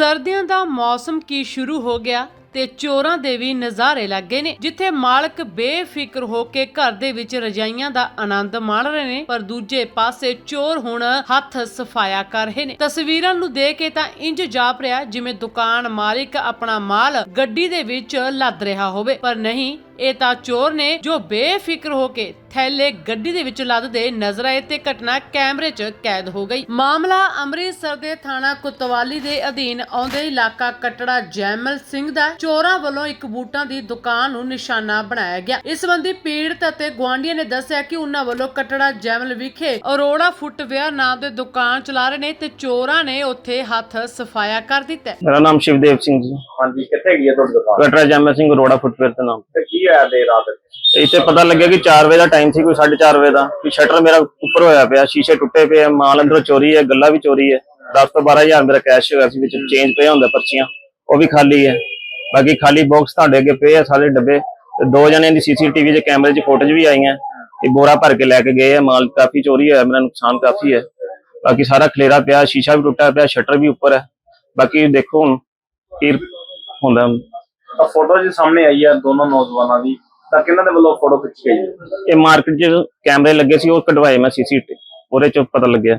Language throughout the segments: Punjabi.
ਸਰਦੀਆਂ ਦਾ ਮੌਸਮ ਕੀ ਸ਼ੁਰੂ ਹੋ ਗਿਆ ਤੇ ਚੋਰਾਂ ਦੇ ਵੀ ਨਜ਼ਾਰੇ ਲੱਗੇ ਨੇ, ਜਿੱਥੇ ਮਾਲਕ ਬੇਫਿਕਰ ਹੋ ਕੇ ਘਰ ਦੇ ਵਿੱਚ ਰਜਾਈਆਂ ਦਾ ਆਨੰਦ ਮਾਣ ਰਹੇ ਨੇ, ਪਰ ਦੂਜੇ ਪਾਸੇ ਚੋਰ ਹੁਣ ਹੱਥ ਸਫਾਇਆ ਕਰ ਰਹੇ ਨੇ। ਤਸਵੀਰਾਂ ਨੂੰ ਦੇਖ ਕੇ ਤਾਂ ਇੰਜ ਜਾਪ ਰਿਹਾ ਜਿਵੇਂ ਦੁਕਾਨ ਮਾਲਿਕ ਆਪਣਾ ਮਾਲ ਗੱਡੀ ਦੇ ਵਿੱਚ ਲੱਦ ਰਿਹਾ ਹੋਵੇ, ਪਰ ਨਹੀਂ ਇਹ ਤਾਂ ਚੋਰ ਨੇ ਜੋ ਬੇਫਿਕਰ ਹੋ ਕੇ ਥੈਲੇ ਗੱਡੀ ਦੇ ਵਿੱਚ ਲੱਦਦੇ ਨਜ਼ਰ ਆਏ ਤੇ ਘਟਨਾ ਕੈਮਰੇ 'ਚ ਕੈਦ ਹੋ ਗਈ। ਮਾਮਲਾ ਅੰਮ੍ਰਿਤਸਰ ਦੇ ਥਾਣਾ ਕੁਤਵਾਲੀ ਦੇ ਅਧੀਨ ਆਉਂਦੇ ਇਲਾਕਾ ਕਟੜਾ ਜੈਮਲ ਸਿੰਘ ਦਾ ਹੈ। ਚੋਰਾਂ ਵੱਲੋਂ ਇੱਕ ਬੂਟਾਂ ਦੀ ਦੁਕਾਨ ਨੂੰ ਨਿਸ਼ਾਨਾ ਬਣਾਇਆ ਗਿਆ। ਇਸ ਸੰਬੰਧੀ ਪੀੜਤ ਅਤੇ ਗੁਆਂਢੀਆਂ ਨੇ ਦੱਸਿਆ ਕਿ ਉਹਨਾਂ ਵੱਲੋਂ ਕਟੜਾ ਜੈਮਲ ਵਿਖੇ ਅਰੋੜਾ ਫੁੱਟਵੇਅਰ ਨਾਮ ਦੇ ਦੁਕਾਨ ਚਲਾ ਰਹੇ ਨੇ ਤੇ ਚੋਰਾਂ ਨੇ ਉੱਥੇ ਹੱਥ ਸਫਾਇਆ ਕਰ ਦਿੱਤਾ। ਮੇਰਾ ਨਾਮ ਸ਼ਿਵਦੇਵ ਸਿੰਘ ਜੀ। ਹਾਂਜੀ ਕਿੱਥੇ ਗਈ ਹੈ ਤੁਹਾਡੀ ਦੁਕਾਨ? ਕਟਰਾ ਜੈਮਲ ਸਿੰਘ ਰੋੜਾ ਫੁੱਟਵੇਅਰ ਤੇ ਨਾਮ। ਤੇ ਕੀ ਹੋਇਆ ਦੇ ਰਾਤ ਇੱਥੇ ਪਤਾ ਲੱਗਿਆ ਕਿ 4 ਵਜੇ ਦਾ ਟਾਈਮ ਸੀ, ਕੋਈ 4:30 ਵਜੇ ਦਾ। ਕਿ ਸ਼ਟਰ ਮੇਰਾ ਉੱਪਰ ਹੋਇਆ ਪਿਆ, ਸ਼ੀਸ਼ੇ ਟੁੱਟੇ ਪਏ ਆ, ਮਾਲ ਅੰਦਰੋਂ ਚੋਰੀ ਹੈ, ਗੱਲਾਂ ਵੀ ਚੋਰੀ ਹੈ। 10 ਤੋਂ 12000 ਮੇਰਾ ਕੈਸ਼ ਹੋਇਆ ਸੀ, ਵਿੱਚ ਚੇਂਜ ਪਿਆ ਹੁੰਦਾ ਪਰਚੀਆਂ, ਉਹ ਵੀ ਖਾਲੀ ਹੈ। ਬਾਕੀ ਖਾਲੀ ਬਾਕਸ ਤੁਹਾਡੇ ਅੱਗੇ ਪਏ ਆ ਸਾਰੇ ਡੱਬੇ। ਤੇ ਦੋ ਜਣਿਆਂ ਦੀ ਸੀਸੀਟੀਵੀ ਦੇ ਕੈਮਰੇ 'ਚ ਫੋਟੋਜ਼ ਵੀ ਆਈਆਂ। ਇਹ ਬੋਰਾ ਭਰ ਕੇ ਲੈ ਕੇ ਗਏ ਆ, ਮਾਲ ਕਾਫੀ ਚੋਰੀ ਹੋਇਆ, ਮੇਰਾ ਨੁਕਸਾਨ ਕਾਫੀ ਹੈ। ਬਾਕੀ ਸਾਰਾ ਖਲੇਰਾ ਪਿਆ, ਸ਼ੀਸ਼ਾ ਵੀ ਟੁੱਟਾ ਪਿਆ ਸ਼ਟਰ ਵੀ ਉੱਪਰ ਹੈ। ਬਾਕੀ ਦੇਖੋ ਹੁਣ ਕੀ ਹੁੰਦਾ। ਤਾਂ ਫੋਟੋ ਜੀ ਸਾਹਮਣੇ ਆਈ ਹੈ ਦੋਨੋਂ ਨੌਜਵਾਨਾਂ ਦੀ ਤਾਂ ਕਿਹਨਾਂ ਦੇ ਵੱਲੋਂ ਫੋਟੋ ਖਿੱਚੀ ਗਈ? ਹੈ ਇਹ ਮਾਰਕੀਟ 'ਚ ਕੈਮਰੇ ਲੱਗੇ ਸੀ ਉਹ ਕਢਵਾਏ ਮੈਂ ਸੀਸੀਟੀ ਉਹਦੇ 'ਚ ਪਤਾ ਲੱਗਿਆ।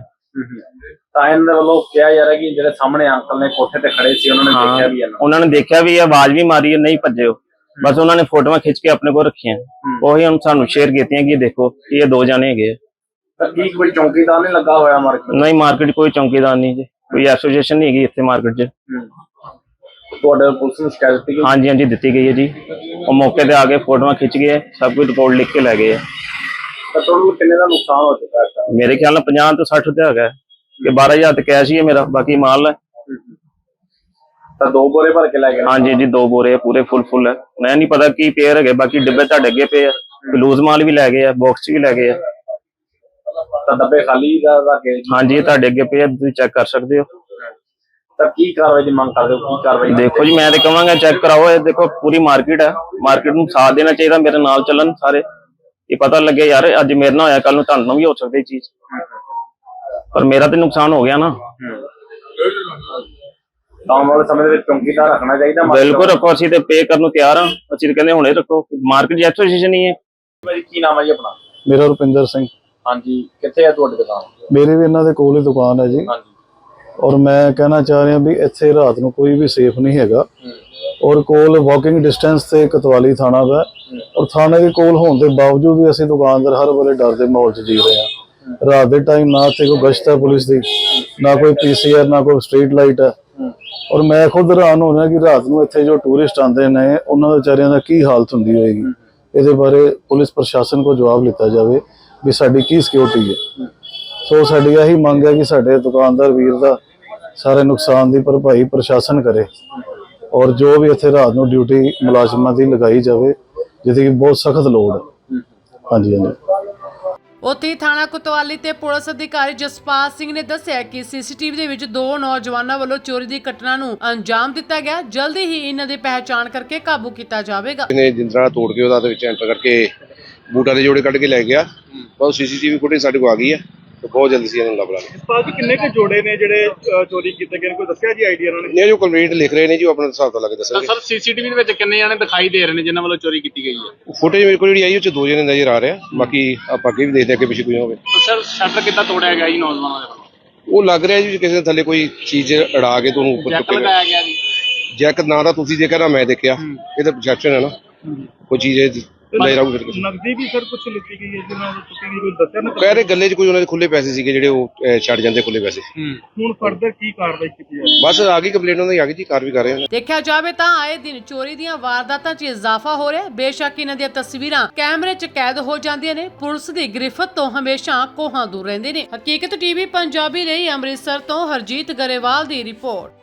ਤਾਂ ਇਹਨਾਂ ਦੇ ਵੱਲੋਂ ਕਿਹਾ ਜਾ ਰਿਹਾ ਕਿ ਜਿਹੜੇ ਸਾਹਮਣੇ ਅੰਕਲ ਨੇ ਕੋਠੇ ਤੇ ਖੜੇ ਸੀ ਉਹਨਾਂ ਨੇ ਹਾਂ ਦੇਖਿਆ ਵੀ ਇਹਨਾਂ ਉਹਨਾਂ ਨੇ ਦੇਖਿਆ ਵੀ ਇਹ ਆਵਾਜ਼ ਵੀ ਮਾਰੀ ਹੈ ਨਹੀਂ ਭੱਜੇ ਉਹ ਬਸ ਉਹਨਾਂ ਨੇ ਫੋਟੋਆਂ ਖਿੱਚ ਕੇ ਆਪਣੇ ਕੋਲ ਰੱਖੀਆਂ। ਉਹੀ ਹੁਣ ਸਾਨੂੰ ਸ਼ੇਅਰ ਕੀਤੀਆਂ ਕਿ ਇਹ ਦੇਖੋ ਕਿ ਇਹ ਦੋ ਜਾਣੇ ਹੈਗੇ ਆ। ਤਾਂ ਕੀ ਕੋਈ ਚੌਂਕੀਦਾਰ ਨਹੀਂ ਲੱਗਾ ਹੋਇਆ ਮਾਰਕੀਟ ਨਹੀਂ ਮਾਰਕੀਟ ਕੋਈ ਚੌਂਕੀਦਾਰ ਨਹੀਂ ਜੀ। ਕੋਈ ਐਸੋਸੀਏਸ਼ਨ ਨਹੀਂ ਹੈਗੀ ਇੱਥੇ ਮਾਰਕੀਟ 'ਚ। ਤੁਹਾਡੇ ਪੁਲਿਸ ਨੂੰ ਸ਼ਿਕਾਇਤ ਦਿੱਤੀ ਗਈ? ਹਾਂਜੀ ਹਾਂਜੀ ਦਿੱਤੀ ਗਈ ਹੈ ਜੀ। ਉਹ ਮੌਕੇ ਤੇ ਆ ਕੇ ਫੋਟੋਆਂ ਖਿੱਚ ਗਏ ਸਭ ਕੁਝ ਰਿਪੋਰਟ ਲਿਖ ਕੇ ਲੈ ਗਏ। ਆ ਤਾਂ ਟੋਟਲ ਕਿੰਨੇ ਦਾ ਨੁਕਸਾਨ ਹੋ ਚੁੱਕਾ ਹੈ? ਮੇਰੇ ਖਿਆਲ ਨਾਲ 50 ਤੋਂ 60 ਤੇ ਹੈਗਾ ਕਿ 12000 ਤੇ ਕੈਸ਼ ਹੀ ਹੈ ਮੇਰਾ ਬਾਕੀ ਮਾਲ ਹੈ। ਤਾਂ ਦੋ ਬੋਰੇ ਭਰ ਕੇ ਲੈ ਗਏ ਹਾਂਜੀ ਜੀ ਦੋ ਬੋਰੇ ਪੂਰੇ ਫੁੱਲ ਫੁੱਲ ਹੈ। ਮੈਂ ਨਹੀਂ ਪਤਾ ਕੀ ਪੇਅਰ ਹੈਗੇ ਬਾਕੀ ਡੱਬੇ ਤੁਹਾਡੇ ਅੱਗੇ ਪਏ ਆ। ਲੂਜ਼ ਮਾਲ ਵੀ ਲੈ ਗਏ ਆ ਬਾਕਸ ਵੀ ਲੈ ਗਏ ਆ। ਤਾਂ ਡੱਬੇ ਖਾਲੀ ਦਾ ਰੱਖੇ ਹਾਂਜੀ ਤੁਹਾਡੇ ਅੱਗੇ ਪਏ ਆ ਤੁਸੀਂ ਚੈੱਕ ਕਰ ਸਕਦੇ ਹੋ। ਤਾਂ ਕੀ ਕਾਰਵਾਈ ਦੀ ਮੰਗ ਕਰਦੇ ਹੋ? ਕੀ ਕਾਰਵਾਈ ਦੇਖੋ ਜੀ ਮੈਂ ਤੇ ਕਹਾਂਗਾ ਚੈੱਕ ਕਰਾਓ ਇਹ ਦੇਖੋ ਪੂਰੀ ਮਾਰਕੀਟ ਹੈ। ਮਾਰਕੀਟ ਨੂੰ ਸਾਥ ਦੇਣਾ ਚਾਹੀਦਾ ਮੇਰੇ ਨਾਲ ਚੱਲਣ ਸਾਰੇ। ਇਹ ਪਤਾ ਲੱਗੇ ਯਾਰ ਅੱਜ ਮੇਰੇ ਨਾਲ ਹੋਇਆ ਕੱਲ ਨੂੰ ਤੁਹਾਨੂੰ ਵੀ ਹੋ ਸਕਦੀ ਚੀਜ਼। ਪਰ ਮੇਰਾ ਤੇ ਨੁਕਸਾਨ ਹੋ ਗਿਆ ਨਾ। ਤਾਂ ਆਉਣ ਵਾਲੇ ਸਮੇਂ ਦੇ ਵਿੱਚ ਚੌਂਕੀਦਾਰ ਰੱਖਣਾ ਚਾਹੀਦਾ market ਬਿਲਕੁਲ ਰੱਖੋ ਅਸੀਂ ਤੇ ਪੇ ਕਰਨ ਨੂੰ ਤਿਆਰ ਹਾਂ। ਅਸੀਂ ਤੇ ਕਹਿੰਦੇ ਹੁਣੇ ਰੱਖੋ ਮਾਰਕੀਟ ਐਸੋਸੀਏਸ਼ਨ ਹੀ ਹੈ। ਕੀ ਨਾਮ ਹੈ ਜੀ ਆਪਣਾ? ਮੇਰਾ ਰੁਪਿੰਦਰ ਸਿੰਘ। ਹਾਂਜੀ ਕਿੱਥੇ ਹੈ ਤੁਹਾਡੀ ਦੁਕਾਨ? ਮੇਰੀ ਵੀ ਇਹਨਾਂ ਦੇ ਕੋਲ ਹੀ ਦੁਕਾਨ ਹੈ ਜੀ। ਹਾਂਜੀ। ਔਰ ਮੈਂ ਕਹਿਣਾ ਚਾਹ ਰਿਹਾ ਵੀ ਇੱਥੇ ਰਾਤ ਨੂੰ ਕੋਈ ਵੀ ਸੇਫ ਨਹੀਂ ਹੈਗਾ। ਔਰ ਕੋਲ ਵਾਕਿੰਗ ਡਿਸਟੈਂਸ ਤੇ ਕਤਵਾਲੀ ਥਾਣਾ ਦਾ ਔਰ ਥਾਣੇ ਦੇ ਕੋਲ ਹੋਣ ਦੇ ਬਾਵਜੂਦ ਵੀ ਅਸੀਂ ਦੁਕਾਨਦਾਰ ਹਰ ਵੇਲੇ ਡਰ ਦੇ ਮਾਹੌਲ 'ਚ ਜੀ ਰਹੇ ਹਾਂ। ਰਾਤ ਦੇ ਟਾਈਮ ਨਾ ਤੇ ਕੋਈ ਗਸ਼ਤ ਹੈ ਪੁਲਿਸ ਦੀ, ਨਾ ਕੋਈ ਪੀਸੀਆਰ ਨਾ ਕੋਈ ਸਟਰੀਟ ਲਾਈਟ ਹੈ। ਔਰ ਮੈਂ ਖੁਦ ਹੈਰਾਨ ਹੋ ਰਿਹਾ ਕਿ ਰਾਤ ਨੂੰ ਇੱਥੇ ਜੋ ਟੂਰਿਸਟ ਆਉਂਦੇ ਨੇ, ਉਹਨਾਂ ਦੇ ਵਿਚਾਰਿਆਂ ਦਾ ਕੀ ਹਾਲਤ ਹੁੰਦੀ ਹੋਏਗੀ? ਇਹਦੇ ਬਾਰੇ ਪੁਲਿਸ ਪ੍ਰਸ਼ਾਸਨ ਕੋ ਜਵਾਬ ਲਿੱਤਾ ਜਾਵੇ ਵੀ ਸਾਡੀ ਕੀ ਸਿਕਿਉਰਿਟੀ ਹੈ। ਸੋ ਸਾਡੀ ਇਹੀ ਮੰਗ ਹੈ ਕਿ ਸਾਡੇ ਦੁਕਾਨਦਾਰ ਵੀਰ ਦਾ ਸਾਰੇ ਨੁਕਸਾਨ ਦੀ ਭਰਪਾਈ ਪ੍ਰਸ਼ਾਸਨ ਕਰੇ ਔਰ ਜੋ ਵੀ ਇੱਥੇ ਰਾਤ ਨੂੰ ਡਿਊਟੀ ਮੁਲਾਜ਼ਮਾਂ ਦੀ ਲਗਾਈ ਜਾਵੇ ਜਿਹਦੀ ਕਿ ਬਹੁਤ ਸਖਤ ਲੋੜ ਹੈ। ਹਾਂਜੀ ਹਾਂਜੀ। ਉੱਥੇ ਥਾਣਾ ਕੋਤਵਾਲੀ ਤੇ ਪੁਲਿਸ ਅਧਿਕਾਰੀ ਜਸਪਾਲ ਸਿੰਘ ਨੇ ਦੱਸਿਆ ਕਿ ਸੀਸੀਟੀਵੀ ਦੇ ਵਿੱਚ ਦੋ ਨੌਜਵਾਨਾਂ ਵੱਲੋਂ ਚੋਰੀ ਦੀ ਘਟਨਾ ਨੂੰ ਅੰਜਾਮ ਦਿੱਤਾ ਗਿਆ। ਜਲਦੀ ਹੀ ਇਹਨਾਂ ਦੀ ਪਹਿਚਾਣ ਕਰਕੇ ਕਾਬੂ ਕੀਤਾ ਜਾਵੇਗਾ। ਨੇ ਜਿੰਦਰਾ ਤੋੜ ਕੇ ਉਹਦਾ ਦੇ ਵਿੱਚ ਐਂਟਰ ਕਰਕੇ ਬੂਟਾਂ ਦੇ ਜੋੜੇ ਕੱਢ ਕੇ ਲੈ ਗਿਆ। ਬਹੁਤ ਸੀਸੀਟੀਵੀ ਫੁਟੇਜ ਸਾਡੇ ਕੋਲ ਆ ਗਈ ਹੈ। ਤੇ ਬਹੁਤ ਜਲਦੀ ਸੀ ਇਹਨਾਂ ਨੂੰ ਲੱਭ ਲਾਂਗੇ। ਪਾਲ ਜੀ ਕਿੰਨੇ ਕੁ ਜੋੜੇ ਨੇ ਜਿਹੜੇ ਅ, ਚੋਰੀ ਕੀਤੇ ਗਏ ਨੇ? ਕੋਈ ਦੱਸਿਆ ਜੀ ਆਈਡੀਆ ਉਹਨਾਂ ਨੇ? ਇਹ ਜੋ ਕੰਪਲੀਟ ਲਿਖ ਰਹੇ ਨੇ ਜੀ ਉਹ ਆਪਣਾ ਹਿਸਾਬ ਤੋਂ ਲੱਗ ਤਾਂ ਦੱਸਣਗੇ। ਸਰ ਸੀਸੀਟੀਵੀ ਦੇ ਵਿੱਚ ਕਿੰਨੇ ਜਾਣੇ ਦਿਖਾਈ ਦੇ ਰਹੇ ਨੇ ਜਿਨ੍ਹਾਂ ਵੱਲੋਂ ਚੋਰੀ ਕੀਤੀ ਗਈ ਹੈ? ਫੁਟੇਜ ਮੇਰੇ ਕੋਲ ਜਿਹੜੀ ਆਈ ਉਹ ਚ ਦੋ ਜਣੇ ਨਜ਼ਰ ਆ ਰਿਹਾ ਬਾਕੀ ਆਪਾਂ ਅੱਗੇ ਵੀ ਦੇਖਦੇ ਹਾਂ ਕਿ ਪਿੱਛੇ ਕੋਈ ਹੋਵੇ। ਤਾਂ ਸਰ ਸ਼ਟਰ ਕਿੱਦਾਂ ਤੋੜਿਆ ਗਿਆ ਜੀ ਨੌਜਵਾਨਾਂ ਦੇ ਵੱਲੋਂ? ਉਹ ਲੱਗ ਰਿਹਾ ਜੀ ਕਿਸੇ ਨੇ ਥੱਲੇ ਕੋਈ ਚੀਜ਼ ਅੜਾ ਕੇ ਤੁਹਾਨੂੰ ਉੱਪਰ ਜੈਕ ਚੁੱਕੇਗਾ ਲਗਾਇਆ ਗਿਆ ਜੀ। ਜੈਕ ਨਾ ਤਾਂ ਤੁਸੀਂ ਦੇਖਿਆ ਨਾ ਮੈਂ ਦੇਖਿਆ। ਇਹ ਤਾਂ ਪ੍ਰੋਜੈਕਸ਼ਨ ਹੈ ਨਾ। ਕੋਈ ਚੀਜ਼ ਇਹ ਲੈ ਜਾਊਗਾ ਫਿਰ ਨਗਦੀ ਵੀ ਸਰ ਕੁਝ ਲਿੱਤੀ ਗਈ ਹੈ ਜਿਹਨਾਂ ਨੂੰ ਗਈ ਕੋਈ ਦੱਸਿਆ ਨਾ ਕਹਿ ਰਹੇ ਗੱਲੇ 'ਚ ਕੋਈ ਉਹਨਾਂ ਦੇ ਖੁੱਲੇ ਪੈਸੇ ਸੀਗੇ ਜਿਹੜੇ ਉਹ ਅਹ, ਛੱਡ ਜਾਂਦੇ ਖੁੱਲੇ ਪੈਸੇ। ਹੁਣ ਫਰਦਰ ਕੀ ਕਾਰਵਾਈ ਕੀਤੀ ਜਾਵੇ? ਬਸ ਆ ਗਈ ਕੰਪਲੇਂਟ ਉਹਨਾਂ ਦੀ ਆ ਗਈ ਜੀ ਕਾਰ ਵੀ ਕਰ ਰਹੇ ਨੇ ਦੇਖਿਆ ਜਾਵੇ ਤਾਂ ਆਏ ਦਿਨ ਚੋਰੀ ਦੀਆਂ ਵਾਰਦਾਤਾਂ 'ਚ ਇਜ਼ਾਫਾ ਹੋ ਰਿਹਾ ਹੈ। ਬੇਸ਼ੱਕ ਇਹਨਾਂ ਦੀਆਂ ਤਸਵੀਰਾਂ ਕੈਮਰੇ 'ਚ ਕੈਦ ਹੋ ਜਾਂਦੀਆਂ ਨੇ। ਪੁਲਿਸ ਦੀ ਗ੍ਰਿਫਤ ਤੋਂ ਹਮੇਸ਼ਾ ਕੋਹਾਂ ਦੂਰ ਰਹਿੰਦੇ ਨੇ। ਹਕੀਕਤ ਟੀਵੀ ਪੰਜਾਬੀ ਲਈ ਅੰਮ੍ਰਿਤਸਰ ਤੋਂ ਹਰਜੀਤ ਗਰੇਵਾਲ ਦੀ ਰਿਪੋਰਟ।